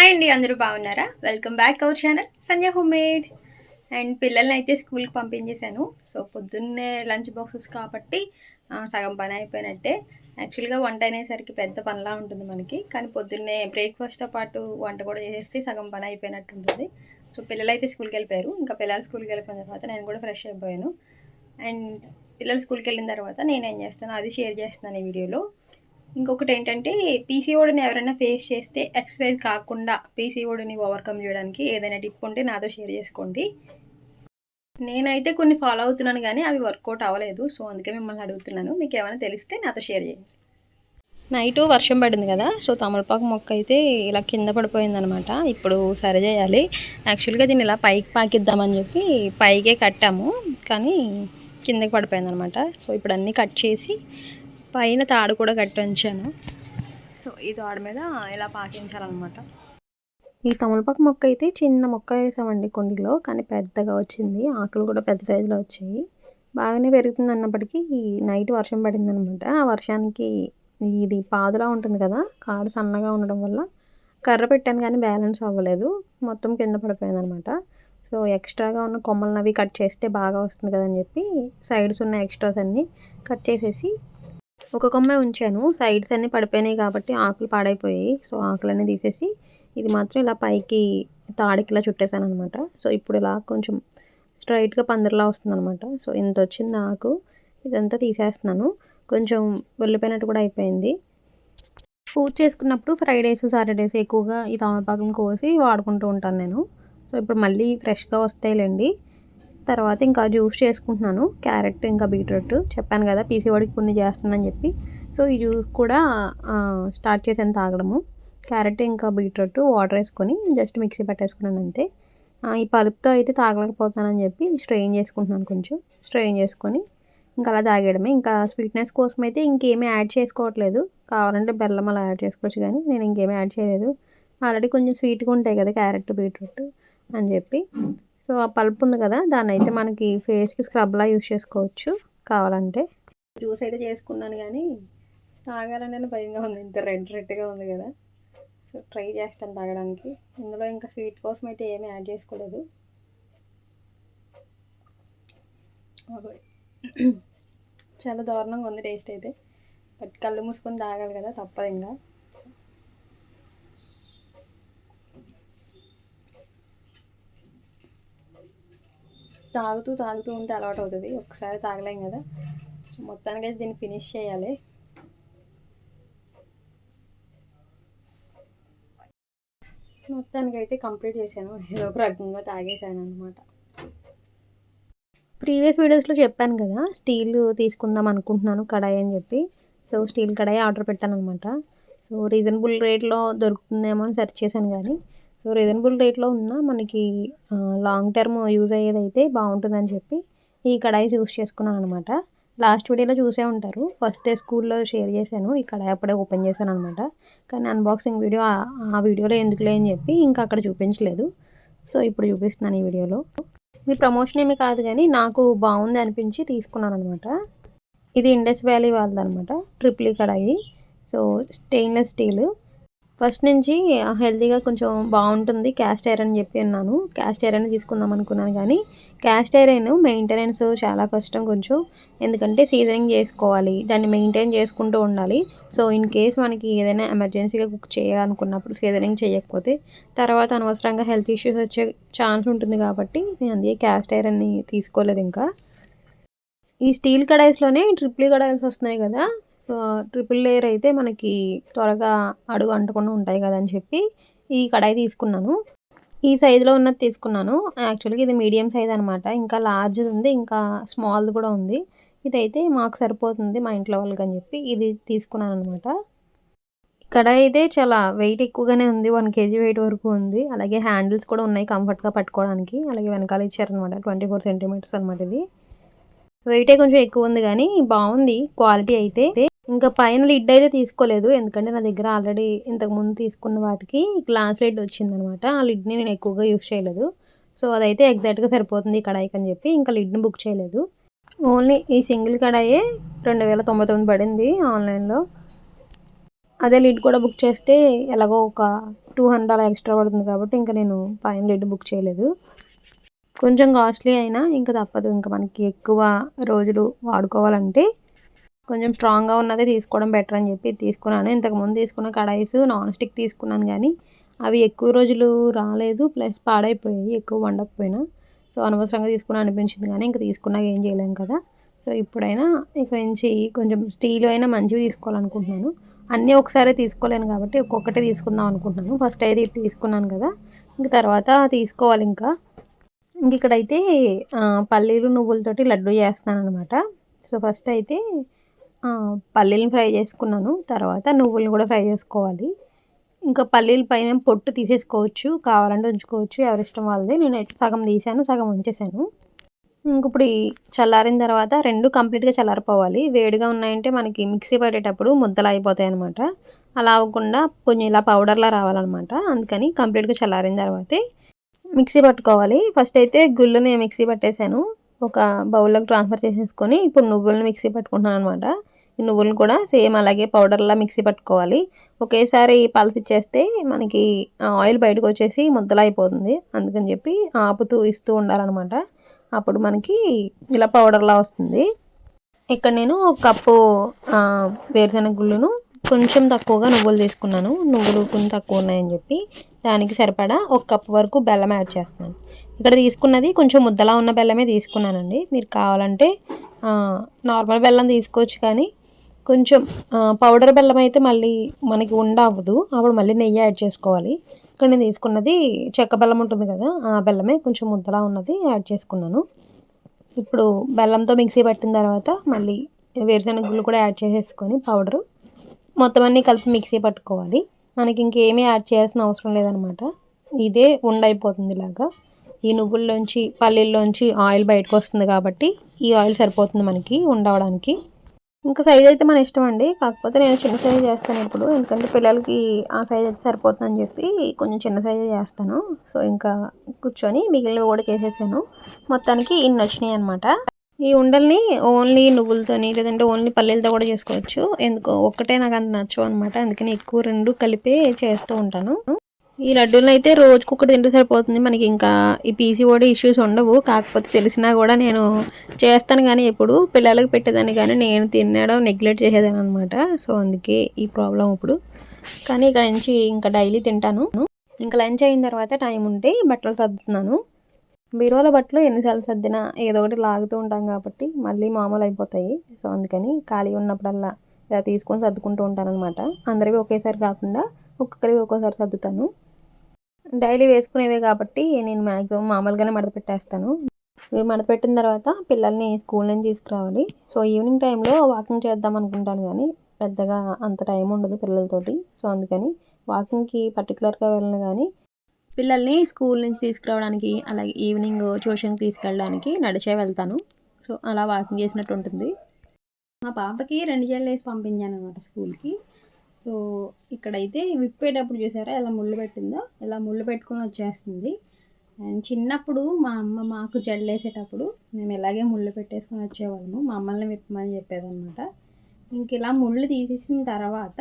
Hi అండి అందరూ బాగున్నారా? Welcome back our channel Sanjay home made and పిల్లల్ని అయితే స్కూల్కి పంపించేశాను. సో పొద్దున్నే లంచ్ బాక్సెస్ కాబట్టి సగం పని అయిపోయినట్టే. యాక్చువల్గా వంట అనేసరికి పెద్ద పనిలా ఉంటుంది మనకి. కానీ పొద్దున్నే బ్రేక్ఫాస్ట్తో పాటు వంట కూడా చేసేస్తే సగం పని అయిపోయినట్టు ఉంటుంది. సో పిల్లలు అయితే స్కూల్కి వెళ్ళిపోయారు. ఇంకా పిల్లలు స్కూల్కి వెళ్ళిపోయిన తర్వాత నేను కూడా ఫ్రెష్ అయిపోయాను. అండ్ పిల్లలు స్కూల్కి వెళ్ళిన తర్వాత నేను ఏం చేస్తాను అది షేర్ చేస్తున్నాను ఈ వీడియోలో ఇంకొకటి ఏంటంటే పీసీఓడిని ఎవరైనా ఫేస్ చేస్తే ఎక్సర్సైజ్ కాకుండా పీసీఓడిని ఓవర్కమ్ చేయడానికి ఏదైనా టిప్ ఉంటే నాతో షేర్ చేసుకోండి. నేనైతే కొన్ని ఫాలో అవుతున్నాను కానీ అవి వర్కౌట్ అవ్వలేదు. సో అందుకే మిమ్మల్ని అడుగుతున్నాను. మీకు ఏమైనా తెలిస్తే నాతో షేర్ చేయండి. నైటు వర్షం పడింది కదా సో తమలపాకు మొక్క అయితే ఇలా కింద పడిపోయిందనమాట. ఇప్పుడు సరి చేయాలి. యాక్చువల్గా దీన్ని ఇలా పైకి పాకిద్దామని చెప్పి పైకే కట్టాము. కానీ కిందకి పడిపోయిందనమాట. సో ఇప్పుడు అన్నీ కట్ చేసి పైన తాడు కూడా కట్టి ఉంచాను. సో ఈ తాడు మీద ఇలా పాకించాలన్నమాట. ఈ తమలపాకు మొక్క అయితే చిన్న మొక్క వేసామండి కొండిలో కానీ పెద్దగా వచ్చింది. ఆకులు కూడా పెద్ద సైజులో వచ్చాయి. బాగానే పెరుగుతుంది అన్నప్పటికీ ఈ నైట్ వర్షం పడింది అనమాట ఆ వర్షానికి ఇది పాదులా ఉంటుంది కదా కాడు సన్నగా ఉండడం వల్ల కర్ర పెట్టాను కానీ బ్యాలెన్స్ అవ్వలేదు. మొత్తం కింద పడిపోయింది అనమాట సో ఎక్స్ట్రాగా ఉన్న కొమ్మలను అవి కట్ చేస్తే బాగా వస్తుంది కదని చెప్పి సైడ్స్ ఉన్న ఎక్స్ట్రాస్ అన్నీ కట్ చేసేసి ఒక కొమ్మే ఉంచాను. సైడ్స్ అన్నీ పడిపోయినాయి కాబట్టి ఆకులు పాడైపోయాయి. సో ఆకులన్నీ తీసేసి ఇది మాత్రం ఇలా పైకి తాడికి ఇలా చుట్టేసాను అనమాట సో ఇప్పుడు ఇలా కొంచెం స్ట్రైట్గా పందిరిలా వస్తుంది అనమాట సో ఇంత వచ్చింది ఆకు. ఇదంతా తీసేస్తున్నాను. కొంచెం వెళ్ళిపోయినట్టు కూడా అయిపోయింది. పూజ చేసుకున్నప్పుడు ఫ్రైడేస్ సాటర్డేస్ ఎక్కువగా ఈ తమలపాకులను కోసి వాడుకుంటూ ఉంటాను నేను. సో ఇప్పుడు మళ్ళీ ఫ్రెష్గా వస్తాయిలేండి. తర్వాత ఇంకా జ్యూస్ చేసుకుంటున్నాను. క్యారెట్ ఇంకా బీట్రూట్. చెప్పాను కదా పీసీవాడికి కొన్ని చేస్తున్నానని చెప్పి. సో ఈ జ్యూస్ కూడా స్టార్ట్ చేసాను తాగడము. క్యారెట్ ఇంకా బీట్రూట్ వాటర్ వేసుకొని జస్ట్ మిక్సీ పట్టేసుకున్నాను అంతే. ఈ పలుపుతో అయితే తాగలేకపోతానని చెప్పి స్ట్రెయిన్ చేసుకుంటున్నాను కొంచెం. స్ట్రెయిన్ చేసుకొని ఇంకా అలా తాగేయడమే. ఇంకా స్వీట్నెస్ కోసం అయితే ఇంకేమీ యాడ్ చేసుకోవట్లేదు. కావాలంటే బెల్లం అలా యాడ్ చేసుకోవచ్చు కానీ నేను ఇంకేమీ యాడ్ చేయలేదు. ఆల్రెడీ కొంచెం స్వీట్గా ఉంటాయి కదా క్యారెట్ బీట్రూట్ అని చెప్పి. సో ఆ పల్ప్ ఉంది కదా దాన్ని అయితే మనకి ఫేస్కి స్క్రబ్లా యూస్ చేసుకోవచ్చు కావాలంటే. జ్యూస్ అయితే చేసుకున్నాను కానీ తాగాలనే భయంగా ఉంది. ఇంత రెడ్ రెడ్గా ఉంది కదా. సో ట్రై చేస్తాను తాగడానికి. ఇందులో ఇంకా స్వీట్ కోసం అయితే ఏమీ యాడ్ చేసుకోలేదు. చాలా దారుణంగా ఉంది టేస్ట్ అయితే. బట్ కళ్ళు మూసుకొని తాగాలి కదా తప్పదు ఇంకా. తాగుతూ తాగుతూ ఉంటే అలవాటు అవుతుంది ఒకసారి తాగలేం కదా. సో మొత్తానికైతే దీన్ని ఫినిష్ చేయాలి. మొత్తానికైతే కంప్లీట్ చేశాను. ఏదో ఒక రకంగా తాగేశాను అనమాట ప్రీవియస్ వీడియోస్లో చెప్పాను కదా స్టీల్ తీసుకుందాం అనుకుంటున్నాను కడాయి అని చెప్పి. సో స్టీల్ కడాయి ఆర్డర్ పెట్టాను అనమాట సో రీజనబుల్ రేట్లో దొరుకుతుందేమో అని సెర్చ్ చేశాను కానీ సో రీజనబుల్ రేట్లో ఉన్న మనకి లాంగ్ టర్మ్ యూజ్ అయ్యేదైతే బాగుంటుందని చెప్పి ఈ కడాయి చూస్ చేసుకున్నాను అనమాట లాస్ట్ వీడియోలో చూసే ఉంటారు. ఫస్ట్ డే స్కూల్లో షేర్ చేశాను. ఈ కడాయి అప్పుడే ఓపెన్ చేశాను అనమాట కానీ అన్బాక్సింగ్ వీడియో ఆ- వీడియోలో ఎందుకులే అని చెప్పి ఇంకా అక్కడ చూపించలేదు. సో ఇప్పుడు చూపిస్తున్నాను ఈ వీడియోలో. ఇది ప్రమోషన్ ఏమీ కాదు కానీ నాకు బాగుంది అనిపించి తీసుకున్నాను అనమాట ఇది ఇండస్ వ్యాలీ వాళ్ళది అనమాట triply kadai. So stainless steel. First నుంచి హెల్తీగా కొంచెం బాగుంటుంది. క్యాస్ట్ ఐరన్ అని చెప్పి అన్నాను. క్యాస్ట్ ఐరన్ తీసుకుందాం అనుకున్నాను కానీ క్యాస్ట్ ఐరన్ మెయింటెనెన్స్ చాలా కష్టం కొంచెం. ఎందుకంటే సీజనింగ్ చేసుకోవాలి. దాన్ని మెయింటైన్ చేసుకుంటూ ఉండాలి. సో ఇన్ కేస్ మనకి ఏదైనా ఎమర్జెన్సీగా కుక్ చేయాలనుకున్నప్పుడు సీజనింగ్ చేయకపోతే తర్వాత అనవసరంగా హెల్త్ ఇష్యూస్ వచ్చే ఛాన్స్ ఉంటుంది కాబట్టి నేను అందుకే క్యాస్ట్ ఐరన్ని తీసుకోలేదు ఇంకా. ఈ స్టీల్ కడాయిస్లోనే ట్రిప్లీ కడాయిస్ వస్తున్నాయి కదా సో ట్రిపుల్ లేయర్ అయితే మనకి త్వరగా అడుగు అంటకుండా ఉంటాయి కదా అని చెప్పి ఈ కడాయి తీసుకున్నాను. ఈ సైజులో ఉన్నది తీసుకున్నాను. యాక్చువల్గా ఇది మీడియం సైజ్ అనమాట ఇంకా లార్జ్ ఉంది ఇంకా స్మాల్ కూడా ఉంది. ఇదైతే మాకు సరిపోతుంది మా ఇంట్లో వాళ్ళకి అని చెప్పి ఇది తీసుకున్నాను అనమాట ఇక్కడ అయితే చాలా వెయిట్ ఎక్కువగానే ఉంది వన్ కేజీ వెయిట్ వరకు ఉంది. అలాగే హ్యాండిల్స్ కూడా ఉన్నాయి కంఫర్ట్గా పట్టుకోవడానికి. అలాగే వెనకాల ఇచ్చారనమాట ట్వంటీ ఫోర్ సెంటీమీటర్స్ అనమాట ఇది. వెయిటే కొంచెం ఎక్కువ ఉంది కానీ బాగుంది క్వాలిటీ అయితే. ఇంకా పైన లిడ్ అయితే తీసుకోలేదు. ఎందుకంటే నా దగ్గర ఆల్రెడీ ఇంతకు ముందు తీసుకున్న వాటికి గ్లాస్ లిడ్ వచ్చిందనమాట. ఆ లిడ్ని నేను ఎక్కువగా యూస్ చేయలేదు. సో అదైతే ఎగ్జాక్ట్గా సరిపోతుంది ఈ కడాయికి అని చెప్పి ఇంకా లిడ్ని బుక్ చేయలేదు. ఓన్లీ ఈ సింగిల్ కడాయే రెండు వేల తొంభై తొమ్మిది పడింది ఆన్లైన్లో. అదే లిడ్ కూడా బుక్ చేస్తే ఎలాగో ఒక టూ హండ్రెడ్ అలా ఎక్స్ట్రా పడుతుంది కాబట్టి ఇంకా నేను పైన లిడ్ బుక్ చేయలేదు. కొంచెం కాస్ట్లీ అయినా ఇంకా తప్పదు. ఇంకా మనకి ఎక్కువ రోజులు వాడుకోవాలంటే కొంచెం స్ట్రాంగ్గా ఉన్నదే తీసుకోవడం బెటర్ అని చెప్పి తీసుకున్నాను. ఇంతకుముందు తీసుకున్న కడాయిస్ నాన్ స్టిక్ తీసుకున్నాను కానీ అవి ఎక్కువ రోజులు రాలేదు ప్లస్ పాడైపోయాయి ఎక్కువ వండకపోయినా. సో అనవసరంగా తీసుకున్నా అనిపించింది కానీ ఇంకా తీసుకున్నాక ఏం చేయలేం కదా. సో ఇప్పుడైనా ఇక్కడ నుంచి కొంచెం స్టీల్ అయినా మంచివి తీసుకోవాలనుకుంటున్నాను. అన్నీ ఒకసారి తీసుకోలేను కాబట్టి ఒక్కొక్కటే తీసుకుందాం అనుకుంటున్నాను. ఫస్ట్ అయితే ఇది తీసుకున్నాను కదా. ఇంక తర్వాత తీసుకోవాలి ఇంకా. ఇంక ఇక్కడైతే పల్లీలు నువ్వులతోటి లడ్డు చేస్తున్నాను అనమాట సో ఫస్ట్ అయితే పల్లీలను ఫ్రై చేసుకున్నాను. తర్వాత నువ్వులను కూడా ఫ్రై చేసుకోవాలి. ఇంకా పల్లీల పైన పొట్టు తీసేసుకోవచ్చు. కావాలంటే ఉంచుకోవచ్చు. ఎవరిష్టం వాళ్ళది. నేనైతే సగం తీసాను సగం ఉంచేసాను. ఇంక ఇప్పుడు చల్లారిన తర్వాత రెండు కంప్లీట్గా చల్లారిపోవాలి. వేడిగా ఉన్నాయంటే మనకి మిక్సీ పట్టేటప్పుడు ముద్దలు అయిపోతాయి అనమాట అలా అవ్వకుండా కొంచెం ఇలా పౌడర్లా రావాలన్నమాట. అందుకని కంప్లీట్గా చల్లారిన తర్వాతే మిక్సీ పట్టుకోవాలి. ఫస్ట్ అయితే గుళ్ళుని మిక్సీ పట్టేశాను ఒక బౌల్లోకి ట్రాన్స్ఫర్ చేసేసుకొని ఇప్పుడు నువ్వులను మిక్సీ పట్టుకుంటున్నాను అనమాట నువ్వులను కూడా సేమ్ అలాగే పౌడర్లా మిక్సీ పట్టుకోవాలి. ఒకేసారి పలసిచ్చేస్తే మనకి ఆయిల్ బయటకు వచ్చేసి ముద్దలా అయిపోతుంది. అందుకని చెప్పి ఆపుతూ ఇస్తూ ఉండాలన్నమాట. అప్పుడు మనకి ఇలా పౌడర్లా వస్తుంది. ఇక్కడ నేను ఒక కప్పు వేరుశెనగ గుళ్ళును కొంచెం తక్కువగా నువ్వులు తీసుకున్నాను. నువ్వులు కొంచెం తక్కువ ఉన్నాయని చెప్పి దానికి సరిపడా ఒక కప్పు వరకు బెల్లం యాడ్ చేస్తున్నాను. ఇక్కడ తీసుకున్నది కొంచెం ముద్దలా ఉన్న బెల్లమే తీసుకున్నానండి. మీరు కావాలంటే నార్మల్ బెల్లం తీసుకోవచ్చు కానీ కొంచెం పౌడర్ బెల్లం అయితే మళ్ళీ మనకి ఉండవదు అప్పుడు మళ్ళీ నెయ్యి యాడ్ చేసుకోవాలి. ఇక్కడ నేను తీసుకున్నది చెక్క బెల్లం ఉంటుంది కదా ఆ బెల్లమే కొంచెం ముద్దలా ఉన్నది యాడ్ చేసుకున్నాను. ఇప్పుడు బెల్లంతో మిక్సీ పట్టిన తర్వాత మళ్ళీ వేరుశెనగ గుళ్ళు కూడా యాడ్ చేసేసుకొని పౌడరు మొత్తం అన్నీ కలిపి మిక్సీ పట్టుకోవాలి. మనకి ఇంకేమీ యాడ్ చేయాల్సిన అవసరం లేదనమాట ఇదే ఉండైపోతుంది ఇలాగా. ఈ నువ్వుల్లోంచి పల్లీల్లోంచి ఆయిల్ బయటకు వస్తుంది కాబట్టి ఈ ఆయిల్ సరిపోతుంది మనకి ఉండవడానికి. ఇంకా సైజ్ అయితే మన ఇష్టం అండి. కాకపోతే నేను చిన్న సైజ్ చేస్తాను ఇప్పుడు. ఎందుకంటే పిల్లలకి ఆ సైజ్ అయితే సరిపోతుందని చెప్పి కొంచెం చిన్న సైజే చేస్తాను. సో ఇంకా కూర్చొని మిగిలినవి కూడా చేసేసాను. మొత్తానికి ఇన్ని వచ్చినాయి అనమాట ఈ ఉండల్ని ఓన్లీ నువ్వులతోని లేదంటే ఓన్లీ పల్లీలతో కూడా చేసుకోవచ్చు. ఎందుకో ఒక్కటే నాకు అంత నచ్చవు అనమాట అందుకని ఎక్కువ రెండు కలిపే చేస్తూ ఉంటాను. ఈ లడ్డూలను అయితే రోజుకు ఒకటి తింటే సరిపోతుంది. మనకి ఇంకా ఈ పీసీఓడి ఇష్యూస్ ఉండవు. కాకపోతే తెలిసినా కూడా నేను చేస్తాను కానీ ఎప్పుడు. పిల్లలకు పెట్టేదాన్ని కానీ నేను తినడం నెగ్లెక్ట్ చేసేదాన్ని అనమాట సో అందుకే ఈ ప్రాబ్లం ఇప్పుడు. కానీ ఇక్కడ నుంచి ఇంకా డైలీ తింటాను. ఇంకా లంచ్ అయిన తర్వాత టైం ఉంటే బట్టలు సర్దుతున్నాను. బీరోల బట్టలు ఎన్నిసార్లు సర్దినా ఏదో ఒకటి లాగుతూ ఉంటాం కాబట్టి మళ్ళీ మామూలు అయిపోతాయి. సో అందుకని ఖాళీ ఉన్నప్పుడల్లా ఇలా తీసుకొని సర్దుకుంటూ ఉంటాను అనమాట అందరివి ఒకేసారి కాకుండా ఒక్కొక్కరివి ఒక్కోసారి సర్దుతాను. డైలీ వేసుకునేవే కాబట్టి నేను మ్యాక్సిమం మామూలుగానే మడత పెట్టేస్తాను. ఇవి మడత పెట్టిన తర్వాత పిల్లల్ని స్కూల్ నుంచి తీసుకురావాలి. సో ఈవినింగ్ టైంలో వాకింగ్ చేద్దాం అనుకుంటాను కానీ పెద్దగా అంత టైం ఉండదు పిల్లలతోటి. సో అందుకని వాకింగ్కి పర్టికులర్గా వెళ్ళను కానీ పిల్లల్ని స్కూల్ నుంచి తీసుకురావడానికి అలాగే ఈవినింగ్ ట్యూషన్కి తీసుకెళ్ళడానికి నడిచే వెళ్తాను. సో అలా వాకింగ్ చేసినట్టు ఉంటుంది. మా పాపకి రెండు జడలు వేసి పంపించాను అనమాట స్కూల్కి. సో ఇక్కడైతే విప్పేటప్పుడు చూసారా ఎలా ముళ్ళు పెట్టిందో? ఇలా ముళ్ళు పెట్టుకొని వచ్చేస్తుంది. అండ్ చిన్నప్పుడు మా అమ్మ మాకు జల్లేసేటప్పుడు మేము ఇలాగే ముళ్ళు పెట్టేసుకొని వచ్చేవాళ్ళము. మమ్మల్ని విప్పమని చెప్పేదన్నమాట. ఇంక ఇలా ముళ్ళు తీసేసిన తర్వాత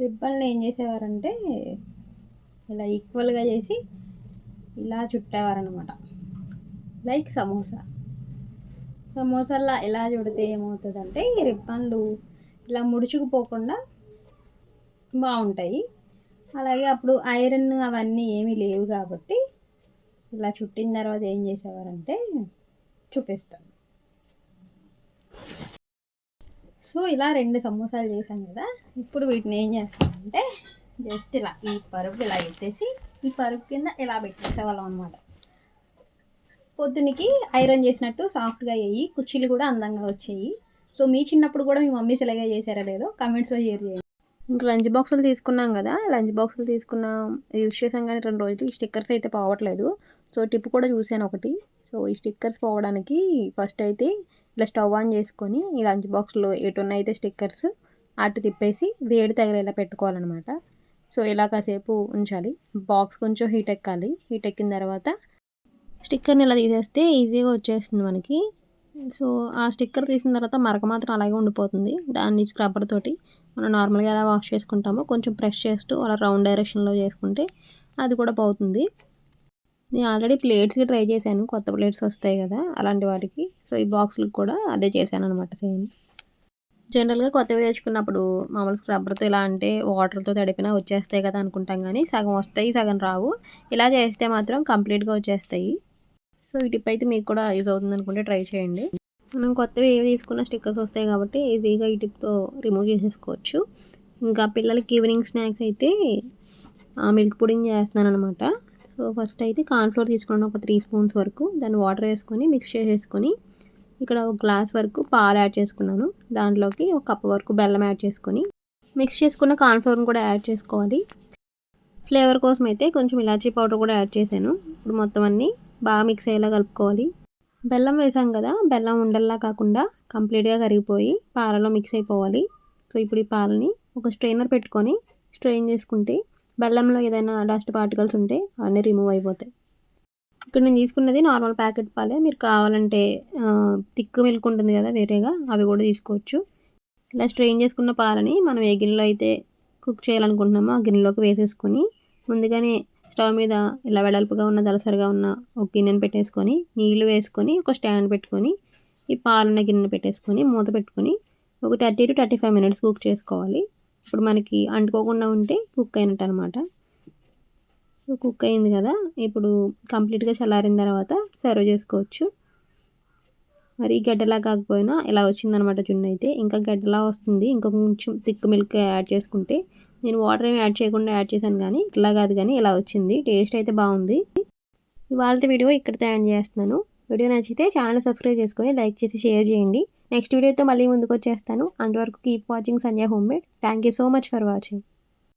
రిబ్బన్లు ఏం చేసేవారంటే ఇలా ఈక్వల్గా చేసి ఇలా చుట్టేవారనమాట లైక్ సమోసా. సమోసాలా ఎలా చుడితే ఏమవుతుందంటే ఈ రిబ్బన్లు ఇలా ముడుచుకుపోకుండా బాగుంటాయి. అలాగే అప్పుడు ఐరన్ అవన్నీ ఏమీ లేవు కాబట్టి ఇలా చుట్టిన తర్వాత ఏం చేసేవారంటే చూపిస్తాను సో ఇలా రెండు సమోసాలు చేశాం కదా. ఇప్పుడు వీటిని ఏం చేస్తామంటే జస్ట్ ఇలా ఈ పరుపు ఇలా ఎత్తేసి ఈ పరుపు కింద ఇలా పెట్టేసేవాళ్ళం అనమాట పొద్దునికి ఐరన్ చేసినట్టు సాఫ్ట్గా అయ్యి కుర్చీలు కూడా అందంగా వచ్చాయి. సో మీ చిన్నప్పుడు కూడా మీ మమ్మీ ఇలాగే చేశారా లేదో కమెంట్స్లో షేర్ చేయండి. ఇంకా లంచ్ బాక్సులు తీసుకున్నాం కదా లంచ్ బాక్సులు తీసుకున్నాం యూజ్ చేసాం కానీ రెండు రోజులు. ఈ స్టిక్కర్స్ అయితే పోవట్లేదు. సో టిప్ కూడా చూశాను ఒకటి. సో ఈ స్టిక్కర్స్ పోవడానికి ఫస్ట్ అయితే ఇలా స్టవ్ ఆన్ చేసుకొని ఈ లంచ్ బాక్స్లో ఎటున్న అయితే స్టిక్కర్స్ అటు తిప్పేసి వేడి తగిలేలా పెట్టుకోవాలన్నమాట. సో ఇలా కాసేపు ఉంచాలి. బాక్స్ కొంచెం హీట్ ఎక్కాలి. హీట్ ఎక్కిన తర్వాత స్టిక్కర్ని ఇలా తీసేస్తే ఈజీగా వచ్చేస్తుంది మనకి. సో ఆ స్టిక్కర్ తీసిన తర్వాత మరక మాత్రం అలాగే ఉండిపోతుంది. దాన్ని స్క్రబ్బర్ తోటి మనం నార్మల్గా ఎలా వాష్ చేసుకుంటామో కొంచెం ప్రెష్ చేస్తూ అలా రౌండ్ డైరెక్షన్లో చేసుకుంటే అది కూడా పోతుంది. నేను ఆల్రెడీ ప్లేట్స్కి ట్రై చేశాను. కొత్త ప్లేట్స్ వస్తాయి కదా అలాంటి వాటికి. సో ఈ బాక్స్లకు కూడా అదే చేశాను అనమాట సేమ్ జనరల్గా కొత్తవి తెచ్చుకున్నప్పుడు మామూలు స్క్రబ్బర్తో ఇలా అంటే వాటర్తో తడిపినా వచ్చేస్తాయి కదా అనుకుంటాం కానీ సగం వస్తాయి సగం రావు. ఇలా చేస్తే మాత్రం కంప్లీట్గా వచ్చేస్తాయి. సో ఈ టిప్ అయితే మీకు కూడా యూజ్ అవుతుంది అనుకుంటే ట్రై చేయండి. మనం కొత్తవి ఏవి తీసుకున్న స్టిక్కర్స్ వస్తాయి కాబట్టి ఈజీగా ఈ టిప్తో రిమూవ్ చేసేసుకోవచ్చు. ఇంకా పిల్లలకి ఈవినింగ్ స్నాక్స్ అయితే మిల్క్ పుడింగ్ చేస్తున్నాను అనమాట సో ఫస్ట్ అయితే కార్న్ఫ్లోర్ తీసుకున్నాను ఒక త్రీ స్పూన్స్ వరకు. దాన్ని వాటర్ వేసుకొని మిక్స్ చేసేసుకొని ఇక్కడ ఒక గ్లాస్ వరకు పాలు యాడ్ చేసుకున్నాను. దాంట్లోకి ఒక కప్ వరకు బెల్లం యాడ్ చేసుకొని మిక్స్ చేసుకున్న కార్న్ఫ్లోర్ని కూడా యాడ్ చేసుకోవాలి. ఫ్లేవర్ కోసం అయితే కొంచెం ఇలాచీ పౌడర్ కూడా యాడ్ చేశాను. ఇప్పుడు మొత్తం అన్నీ బాగా మిక్స్ అయ్యేలా కలుపుకోవాలి. బెల్లం వేసాం కదా బెల్లం ఉండల్లా కాకుండా కంప్లీట్గా కరిగిపోయి పాలలో మిక్స్ అయిపోవాలి. సో ఇప్పుడు ఈ పాలని ఒక స్ట్రైనర్ పెట్టుకొని స్ట్రెయిన్ చేసుకుంటే బెల్లంలో ఏదైనా డస్ట్ పార్టికల్స్ ఉంటే అవన్నీ రిమూవ్ అయిపోతాయి. ఇక్కడ నేను తీసుకున్నది నార్మల్ ప్యాకెట్ పాలే. మీరు కావాలంటే థిక్ మిల్క్ ఉంటుంది కదా వేరేగా అవి కూడా తీసుకోవచ్చు. ఇలా స్ట్రెయిన్ చేసుకున్న పాలని మనం ఏ గిన్నెలో అయితే కుక్ చేయాలనుకుంటున్నామో ఆ గిన్నెలోకి వేసేసుకొని ముందుగానే స్టవ్ మీద ఇలా వెడల్పుగా ఉన్న దలసరిగా ఉన్న ఒక గిన్నెను పెట్టేసుకొని నీళ్ళు వేసుకొని ఒక స్టాండ్ పెట్టుకొని ఈ పాలున్న గిన్నెను పెట్టేసుకొని మూత పెట్టుకొని ఒక thirty to thirty five minutes cook చేసుకోవాలి. ఇప్పుడు మనకి అంటుకోకుండా ఉంటే కుక్ అయినట్టు అనమాట సో కుక్ అయింది కదా. ఇప్పుడు కంప్లీట్గా చల్లారిన తర్వాత సర్వ్ చేసుకోవచ్చు. మరి గడ్డలా కాకపోయినా ఇలా వచ్చిందనమాట జున్ను అయితే. ఇంకా గడ్డలా వస్తుంది. ఇంకా కొంచెం థిక్ మిల్క్ యాడ్ చేసుకుంటే నేను వాటర్ ఏమి యాడ్ చేయకుండా యాడ్ చేశాను కానీ ఇట్లా కాదు కానీ ఇలా వచ్చింది. టేస్ట్ అయితే బాగుంది. ఇవాళ వీడియో ఇక్కడితో ఎండ్ చేస్తున్నాను. వీడియో నచ్చితే ఛానల్ సబ్స్క్రైబ్ చేసుకొని లైక్ చేసి షేర్ చేయండి. నెక్స్ట్ వీడియోతో మళ్ళీ ముందుకు వచ్చేస్తాను. అంతవరకు keep watching Sanjay home made. Thank you so much for watching.